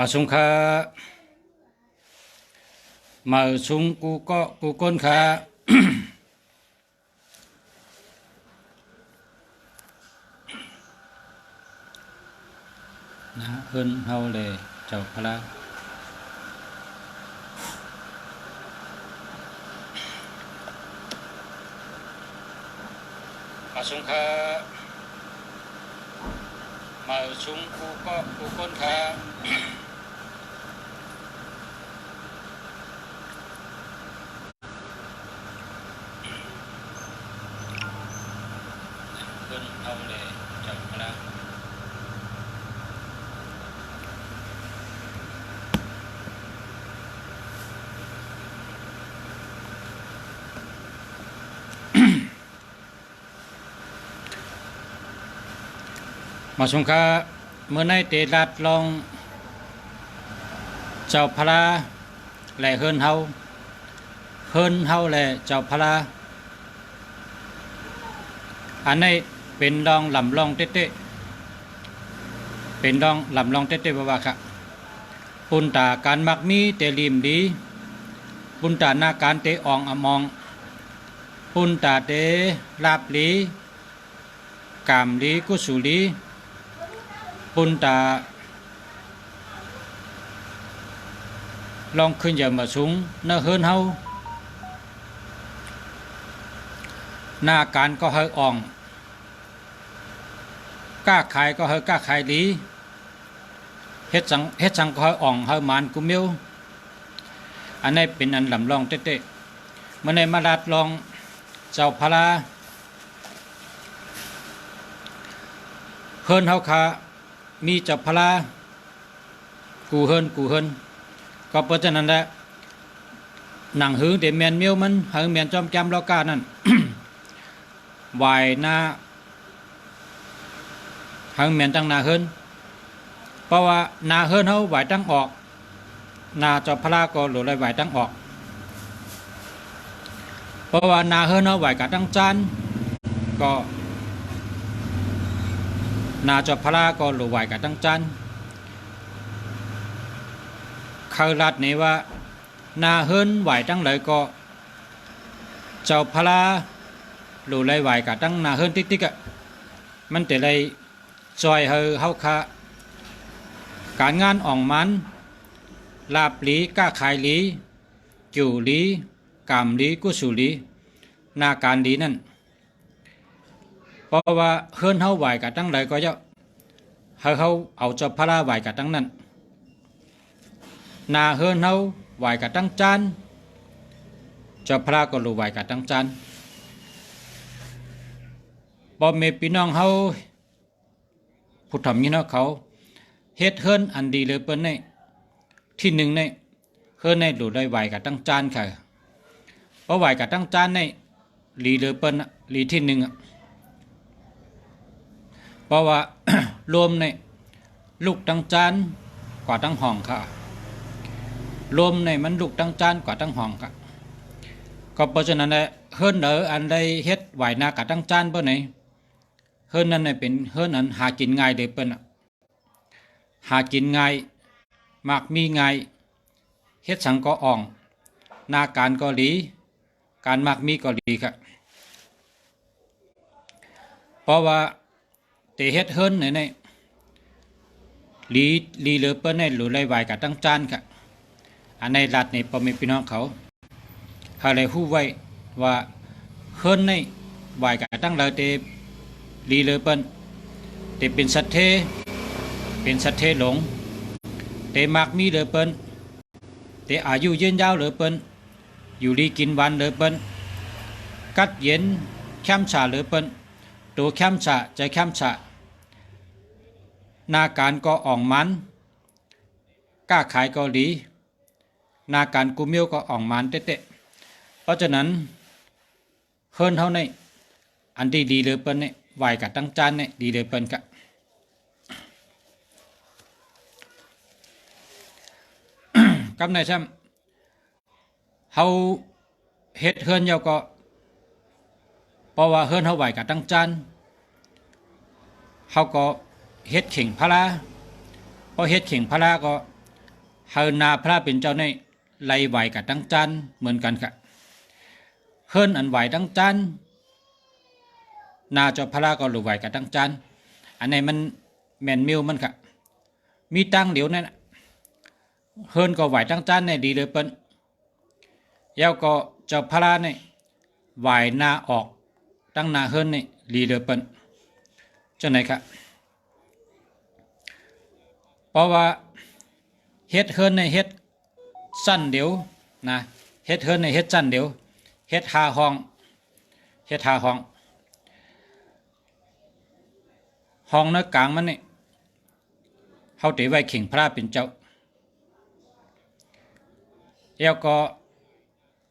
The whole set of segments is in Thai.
มาสุงคามาสุงกูก็กูก้นคานะเฮินเฮาเลยเจ้าพระมาสุงคามาสุงกูก็กูก้นคา เพิ่นเอาเลยเจ้าพระ มาสงคราเมื่อในเตรัดลอง เจ้าพระแหละเฮินเฮาเฮินเฮาแหละเจ้าพระอันนี้เป็นดองลำลองเต๊ะเป็นดองลำลองเต๊ะบ่ว่าค่ะปุนตาการมักมีเตลิมดี ปุนตาหน้าการเตอองอมอง ปุนตาเตลาบลีกามลีกุสุลี ปุนตา ลองขึ้นอย่ามาสูงเนื้อเฮินเฮาหน้าการก็เฮออ่อง กล้าขายก็เฮอกล้าขายดีเฮ็ดสังเฮ็ดสังก็เฮออ่องเฮอมานกุมิวอันนี้เป็นอันลำลองเต๊ะเมื่อในมาลาดลองเจ้าพระเฮินเฮาคา มีจับพลากูเฮินกูเฮินก็เพราะฉะนั้นแหละหนังหือเดเมียนเมียวมันหือเมียนจอมแกมลอกานั่นวายหน้าหือเมียนตั้งหนาเฮินเพราะว่าหนาเฮินเฮาไหวตั้งออกหนาจับพลาก็หลุดเลยไหวตั้งออก เพราะว่าหนาเฮินเฮาไหวกับตั้งจานก็ นาจพระก็หลูไหวกับตั้งจันเขาลัดนี้ว่า นาเฮินไหวตั้งเลยก็ เจ้าพระหลูเลยไหวกับตั้งนาเฮินติ๊กติ๊กอะมันแต่เลยจอยเฮาเฮาคะการงานอ่องมัน ลาบหลีก้าขายหลีจิวหลีกามหลีกุสุหลี นาการดีนั่น เพราะว่าเฮือนเฮาไหวกับตั้งใดก็จะเฮาเฮาเอาจ้าพระไหวกับตั้งนั้นนาเฮือนเฮาไหวกับตั้งจานจ้าพระก็รู้ไหวกับตั้งจานบ่เมพี่น้องเฮาผู้ทำนี่เนาะเขาเฮ็ดเฮือนอันดีเลยเปิ้นในที่หนึ่งในเฮือนในรู้ได้ไหวกับตั้งจานค่ะเพราะไหวกับตั้งจานในหลีเลยเปิ้นะหลีที่หนึ่งอะ เพราะว่ารวมในลูกตั้งจานกว่าตั้งห้องค่ะรวมในมันลูกตั้งจานกว่าตั้งห้องค่ะก็เพราะฉะนั้นแหละเฮิรนเดออันใดเฮ็ดไหวหนากับตั้งจานเปิ้นไหนเฮิรนนั้นเป็นเฮิรนอันหากินง่ายเด้เปิ้นหากินง่ายมากมีง่ายเฮ็ดสังก็อ่องหนาการก็ดีการมากมีก็ดีค่ะเพราะว่า แต่เฮ็ดเฮิรนในในลีลีเลือเปิ้นในหลุเลยไหวกับตั้งจานค่ะอันในรัฐในพ่อม่พี่น้องเขาเขาเลยฮู้ไว้ว่าเฮิรนในไหวกับตั้งเลยเตลีเหลือเปิ้นเตเป็นสัตเทเป็นสัตเทหลงเตมักมีเหลือเปิ้นเตอายุยืนยาวเหลือเปิ้นอยู่ดีกินหวันเหลือเปิ้นกัดเย็นแคมชาเหลือเปิ้นตัวแคมฉะใจแคมฉะห นาการก็อ่องมันกล้าขายก็ดีนาการกุมิวก็อ่องมันเตะเพราะฉะนั้นเฮิรนเท่านี้อันที่ดีเลยเปิ้นเนี่ยไหวกับตั้งจานเนี่ยดีเลยเปิ้นกะกำในซ้ำเฮาเฮ็ดเฮิรนเยาก็เพราะว่าเฮิรนเฮาไหวกับตั้งจานเฮาก็ เฮ็ดเข่งพระลาพอเฮ็ดเข่งพระลาก็เฮานาพระเป็นเจ้าในไล่ไหวกับตั้งจันเหมือนกันค่ะเฮิรนอันไหวตั้งจันนาเจ้าพระก็หรือไหวกับตั้งจันอันไหนมันแมนมิวมันค่ะ มีตั้งเดี๋ยวนั่นน่ะเฮิรนก็ไหวตั้งจันเนี่ยดีเลยเปิ้นแล้วก็เจ้าพระเนี่ยไหวนาออกตั้งนาเฮิรนเนี่ยดีเลยเปิ้นเจ้าไหนครับ ราะว่าเฮ็ดเฮินในเฮ็ดสั้นเดี๋ยวนะเฮ็ดเฮินในเฮ็ดสั้นเดี๋ยวเฮ็ดหาห้องเฮ็ดหาห้อง ห้องในกลางมันนี่เฮาติไว้เข่งพระเป็นเจ้าแล้วก็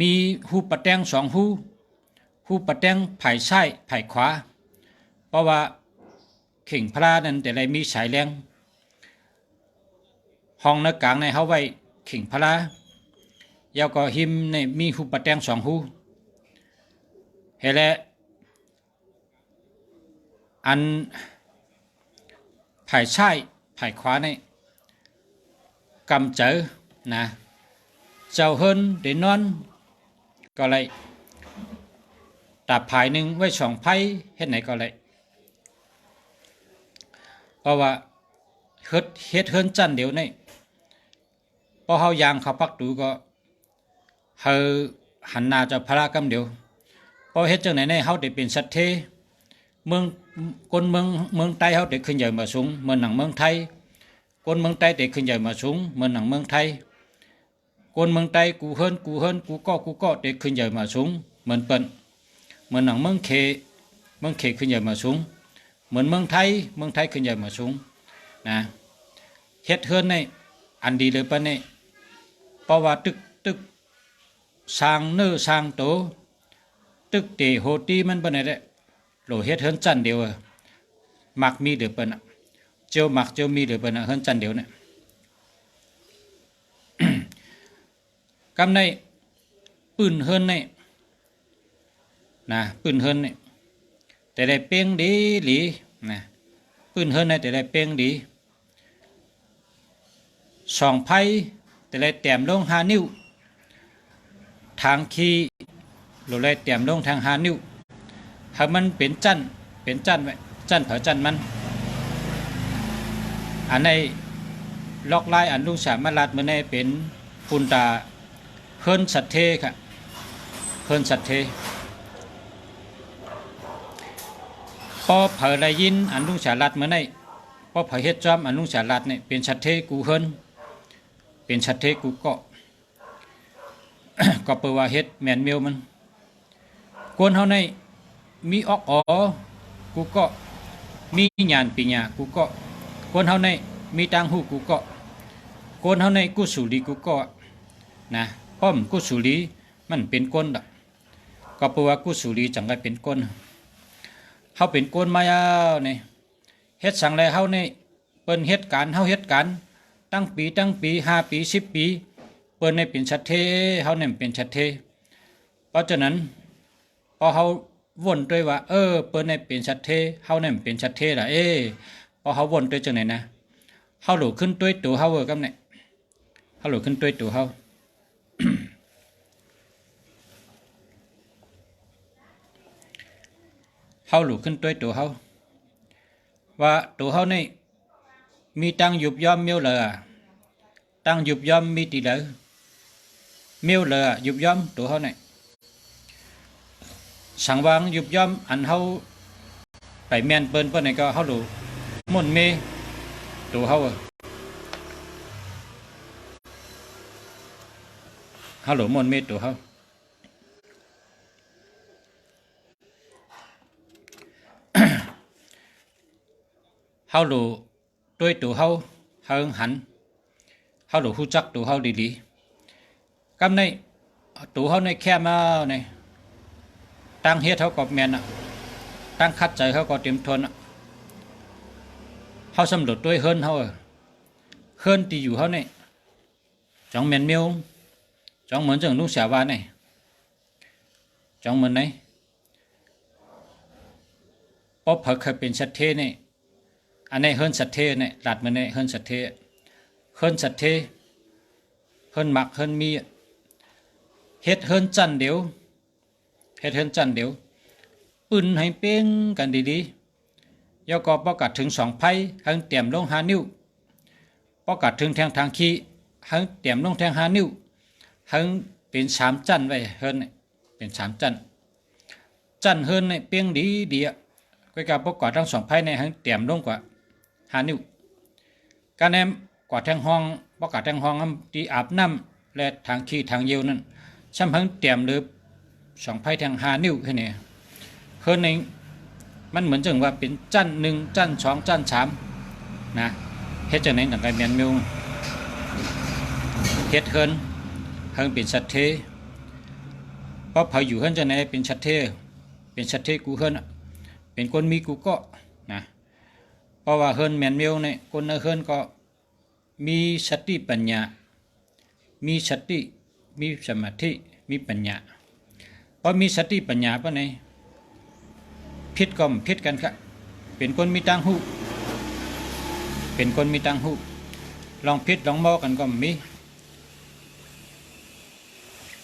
มีหูปะแตงสองหูหูปะแตงไผ่ซ้ายไผ่ขวา เพราะว่าเข่งพระนั้นแต่ไรมีสายแรง ห้องในกลางในเฮาไว้ขิงพระแล้วก็หิมในมีหูปะแตงสองหูเฮแลอันไผ่ซ้ายไผ่ขวาในกำเจอนะเจ้าเฮินเดนอน ก็เลยตาภายหนึ่งไว้สองไพ่เฮ็ดไหนก็เลยเพราะว่าเฮ็ดเฮ็ดเฮินจันเดียวนี่ พอเฮายางเขาพักดูก็เฮาหันหน้าจะพระกำเดียวพอเฮ็ดจังไหนในเฮาได้เป็นสัตว์เทเมืองคนเมืองเมืองใต้เฮาได้ขึ้นใหญ่มาสูงเหมือนหนังเมืองไทยคนเมืองใต้ได้ขึ้นใหญ่มาสูงเหมือนหนังเมืองไทยคนเมืองใต้กูเฮินกูเฮินกูก็กูก็ได้ขึ้นใหญ่มาสูงเหมือนเปิ้นเหมือนหนังเมืองเคเมืองเคขึ้นใหญ่มาสูงเหมือนเมืองไทยเมืองไทยขึ้นใหญ่มาสูงนะเฮ็ดเฮิรนในอันดีเลยปะเนี่ย เพราะว่าตึกตึกสร้างเนื้อสร้างโตตึกเตโหตีมันเป็นอะไรโหลเฮ็ดเฮิรนจันเดียวอะมักมีเดือเปิ้นเจ้ามักเจ้ามีเดือเปิ้นเฮิรนจันเดียวเนี่ยกำในปืนเฮิรนในนะปืนเฮิรนเนี่ยแต่ได้เป้งดีหลีนะปืนเฮิรนในแต่ได้เป้งดีสองไพ่ แต่เลยแต้มลงหานิ้ว ทางคีหรือเลยแต้มลงทางหานิ้วถ้ามันเป็นจันเป็นจันไว้จันเผาจันมัน อันในล็อกไล่อันลุงสามารถมันในเป็นปุนตาเฮิรนสัตเทค่ะเฮิรนสัตเทพอเผยได้ยินอันลุงสารัดเมื่อในพอเผยเฮ็ดจอมอันลุงสารัดเนี่ยเป็นสัตเทกูเฮิน เป็นชัดเทกูก็ก็เปิดว่าเฮ็ดแมนเมลมันกวนเฮาในมีออกอ๋อกูก็มีญาณปัญญากูก็กวนเฮาในมีตังหูกูก็กวนเฮาในกุสุลีกูก็นะพ้อมกุสุลีมันเป็นก้นดอกก็เปิดว่ากุสุลีจังไดเป็นก้นเฮาเป็นก้นมายาวนี่เฮ็ดสังแลเฮาในเปิ้นเฮ็ดการเฮาเฮ็ดการ ตั้งปีตั้งปีห้าปีสิบปี เปิ้นในเป็นชัดเทเฮาเนี่ยเป็นชัดเท เพราะฉะนั้นพอเฮาวนด้วยว่า เออ เปิ้นในเป็นชัดเทเฮาเนี่ยเป็นชัดเทล่ะเอพอเฮาวนด้วยจังไหนนะเฮาหลุดขึ้นด้วยตัวเฮาเออกับเนี่ยเฮาหลุดขึ้นด้วยตัวเฮาเฮาหลุดขึ้นด้วยตัวเฮาว่าตัวเฮาเนี่ย มีตั้งหยุบยอมเมียวเลือตั้งหยุบยอมมีตีเลือเมียวเลือหยุบยอมตัวเขาไหนี่ยสังวังหยุบยอมอันเขาไปแมนเปิ้นเปิ้นไหนก็เขาดูมุ่นเมตัวเขาเขาดูมุ่นเมตัวเขาเขาดู ด้วยตัวเฮาเฮิงหันเฮาหลูฮู้จักตัวเฮาดีๆกำในตัวเฮาในแค่มาในตั้งเฮ็ดเฮาก็แม่นอะตั้งคัดใจเฮาก็เต็มทนอะเฮาสำรวจด้วยเฮิรนเฮาเฮิรนที่อยู่เฮานี่จังแม่นเมียวจังเหมือนจังลุงเสียวานี่จังเหมือนไหนพอเพิ่เคยเป็นชัดเทนี่ อันนี้เฮิรนสัตเทเนี่ยหลัดมาเนี่ยเฮิรนสัตเทเฮิรนสัตเทเฮิรนหมักเฮิรนมีเฮ็ดเฮิรนจันเดียวเฮ็ดเฮิรนจันเดียวปืนให้เป้งกันดีๆยอก็ประกาศถึงสองไพ่หังเตรียมลงหานิ้วประกาศถึงแทงทางขี้หังเตรียมลงแทงหานิ้วหังเป็นสามจันไว้เฮิรนนี่เป็นสามจันจันเฮิรนนี่เป้งดีดีอะก็กับประกาศทั้งสองไพ่ในหังเตรียมลงกว่า หานิ้วการแนมกว่าแทงห้องประกาศแทงห้องที่อาบน้ำและทางขี้ทางเยียวนั่นช่ำเพิ่งเตรียมหรือสองไพ่แทงหานิ้วแค่นี้เฮิรนนี่มันเหมือนจังว่าเป็นจันหนึ่งจันสองจันสามนะเฮ็ดจังไหนหนังไก่เมียนมิวเฮ็ดเฮิรนเฮิรนเป็นสัตเทเพราะเผาอยู่เฮิรนจังไหนเป็นสัตเทเป็นสัตเทกูเฮิรนเป็นคนมีกูก็ ราะว่าเฮิรนแมนเมลเนี่ยคนในเฮิรนก็มีสติปัญญา มีสติมีสมาธิมีปัญญาพอมีสติปัญญาปะเนี่ยพิษก็มพิษกันครับเป็นคนมีตังหูเป็นคนมีตังหูลองพิษลองมอกันก็มี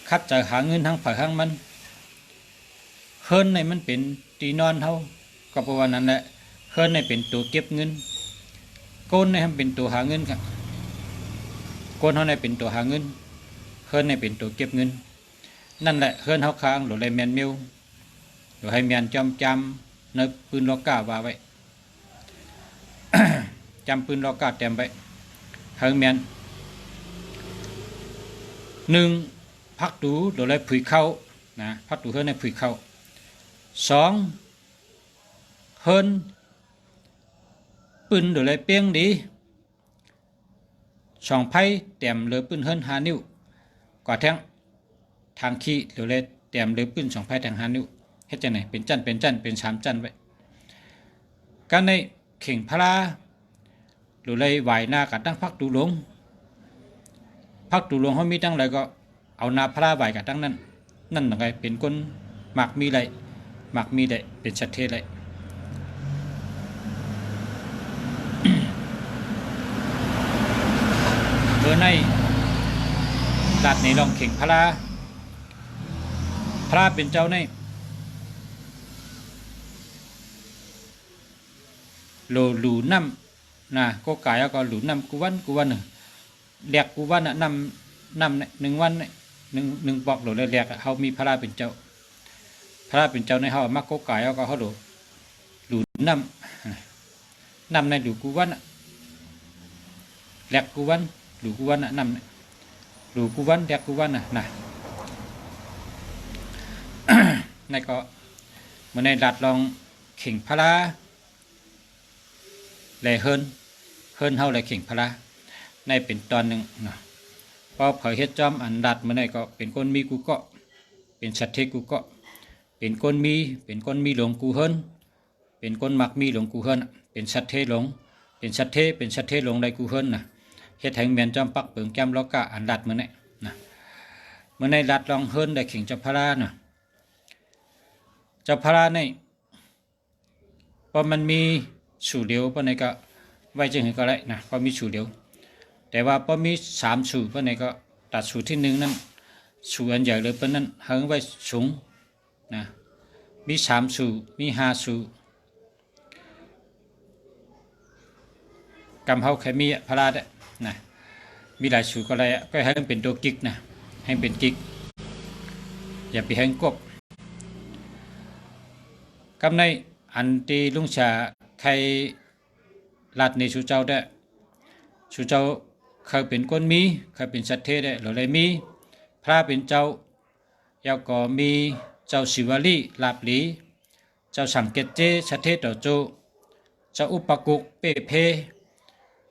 คัดจะหาเงินทางฝ่ายข้างมันเฮิรนในมันเป็นตีนอนเท่าก็เพระว่านั้นแหละ เฮิร์นในเป็นตัวเก็บเงินโกนในเป็นตัวหาเงินครับโกนเขาในเป็นตัวหาเงินเฮิร์นในเป็นตัวเก็บเงิน นั่นแหละเฮิร์นเขาค้างหรือไรแมนมิวหรือให้แมนจำจำในปืนล็อกก้าว่าไว้จำปืนล็อกก้าเต็มไว้ให้แมนหนึ่งพักดูหรือไรผุยเข้านะพักดูเฮิร์นในผุยเข้าสองเฮิรน ปืนโดยไรเปียงดีสองไพ่เต็มเหลือปืนเฮิรนหานิ้วกว่าแทงทางขี้โดยไรเต็มเหลือปืนสองไพ่แทงหานิ้วเฮ็ดจังไหนเป็นจันเป็นจันเป็นสามจันไว้การในเข่งพลาหรือไรไหวหน้ากับตั้งพักดูหลวงพักดูหลวงเขามีตั้งไรก็เอาหนาพลาไหวกับตั้งนั้น นั่นไงเป็นคนหมักมีไรหมักมีได้เป็นชัดเทไร บอร์ในลาดในลองเข่งพระราพระเป็นเจ้าในโลหลูน้ำนะก็กายก็หลูน้ำกูวันกูวันหนึ่งแหลกกูวันน่ะน้ำน้ำหนึ่งวันหนึ่งหนึ่งบอกหลแหลกๆอะเขามีพระราเป็นเจ้า พระราเป็นเจ้าในเขามักก็กายก็เขาหลหลูน้ำน้ำในหลูกูวันเรียกกูวันะแหลกกูวัน đủ cú văn năm này đủ cú văn đẹp cú văn này này này có bữa nay đặt lòng khỉnh pha la lẻ hơn hơn hao lại khỉnh pha la này เป็นตอนหนึ่งนะพอเผยเฮ็ดจอมอันดัดเมื่อไหร่ก็เป็นคนมีกูเกาะเป็นสัตว์เทกูเกาะเป็นคนมีเป็นคนมีหลงกูเฮิรนเป็นคนมักมีหลงกูเฮิรนเป็นสัตว์เทหลงเป็นสัตว์เทเป็นสัตว์เทหลงในกูเฮิรนนะ เฮ็ดให้เมียนจอมปักเปิงแก้มแล้วก็อันดัดมื้อนี้นะมื้อในดัดลองเฮิรนได้ขิงจ้าพระราน่ะจ้าพระรานี่พอมันมีสู่เดียวปานในก็ไว้จังไดก็ได้นะพอมีสู่เดียว แต่ว่าพอมีสามสู่ปานในก็ตัดสู่ที่หนึ่งนั้นสู่อันใหญ่เลยปานนั้นเฮิงไว้สูงนะมีสามสู่มีห้าสู่กำเฮาแคมีพระราได้ นะมีหลายสูตรก็อะไรอะก็ให้มันเป็นตัวกิกนะให้มันเป็นกิกอย่าไปให้กบกำในอันตีลุงชาใครลัดในชูเจ้าได้ชูเจ้าเคยเป็นคนมีเคยเป็นสัตว์เทได้หรือไรมีพระเป็นเจ้าแล้วก็มีเจ้าศิวลีลาบหลีเจ้าสังเกตเจสัตเทต่อโจเจ้าอุปกุกเปเพ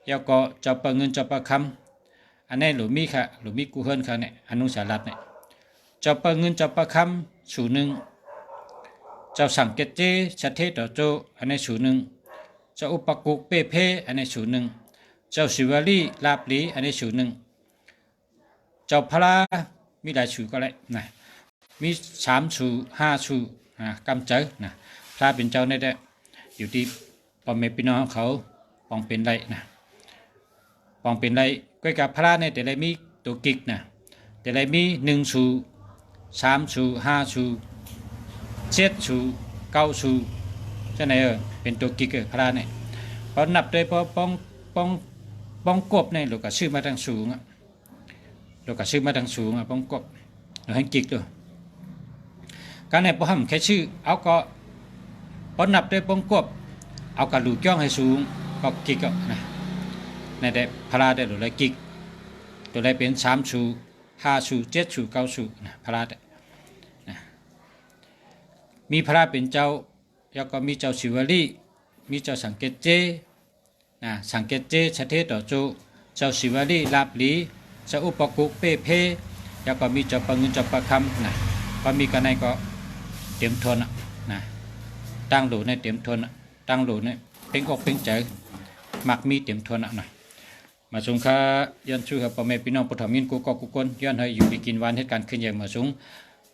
แล้วก็เจ้าปะเงินเจ้าปะคำอันนี้หรือมีค่ะหรือมีกูเฮิรนค่ะเนี่ยอนุสารัตเนี่ยเจ้าปะเงินเจ้าปะคำสูหนึ่งเจ้าสังเกตเจชัดเทต่อโจอันนี้สูหนึ่งเจ้าอุปกุกเป้เพอันนี้สูหนึ่งเจ้าสิวลีลาบลีอันนี้สูหนึ่งเจ้าพระมีหลายสูก็เลยนะมีสามสูห้าสูอ่ากำเจอนะพระเป็นเจ้าได้ได้อยู่ที่ปอมเมพี่น้องเขาปองเป็นไรนะ ปองเป็นไรก้อยกับพระเนี่ยแต่ไรมีตัวกิกนะแต่ไรมีหนึ่งชูสามชูห้าชูเจ็ดชูเก้าชูจะไหนเออเป็นตัวกิกเออพระเนี่ยพอนับด้วยพอป้องป้องป้องกบเนี่ยเราก็ชื่อมาทางสูงอะเราก็ชื่อมาทางสูงอะป้องกบเราให้กิกด้วยการในพอทำแค่ชื่อเอาก็พอนับด้วยป้องกบเอากระดูกย่องให้สูงก็กิกอะนะ ในได้พระได้หรือไรกิกตัวได้เป็นสามชูห้าชูเจ็ดชูเก้าชูนะพระได้นะมีพระเป็นเจ้าแล้วก็มีเจ้าศิวลีมีเจ้าสังเกตเจนะสังเกตเจชะเทต่อโจเจ้าศิวลีลาบหลีเจ้าอุปกุกเป้เพแล้วก็มีเจ้าปังเงินเจ้าประคำนะก็มีกันในก็เตรียมทนนะตั้งหลูในเตรียมทนตั้งหลูในเป็นอกเป็นใจมักมีเตรียมทนอะนะ มาสงค่าย้อนชูกับพ่อแม่พี่น้องผู้ทำมินกูก็กูคนย้อนให้อยู่ดีกินวันเหตุการณ์ขึ้นใหญ่มาสง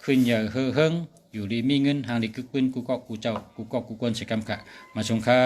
ขึ้นใหญ่เฮือเฮิงอยู่ดีมีเงินหางดีกึกปืนกูก็กูเจ้ากูก็กูคนสิกรรมกะมาสงค่า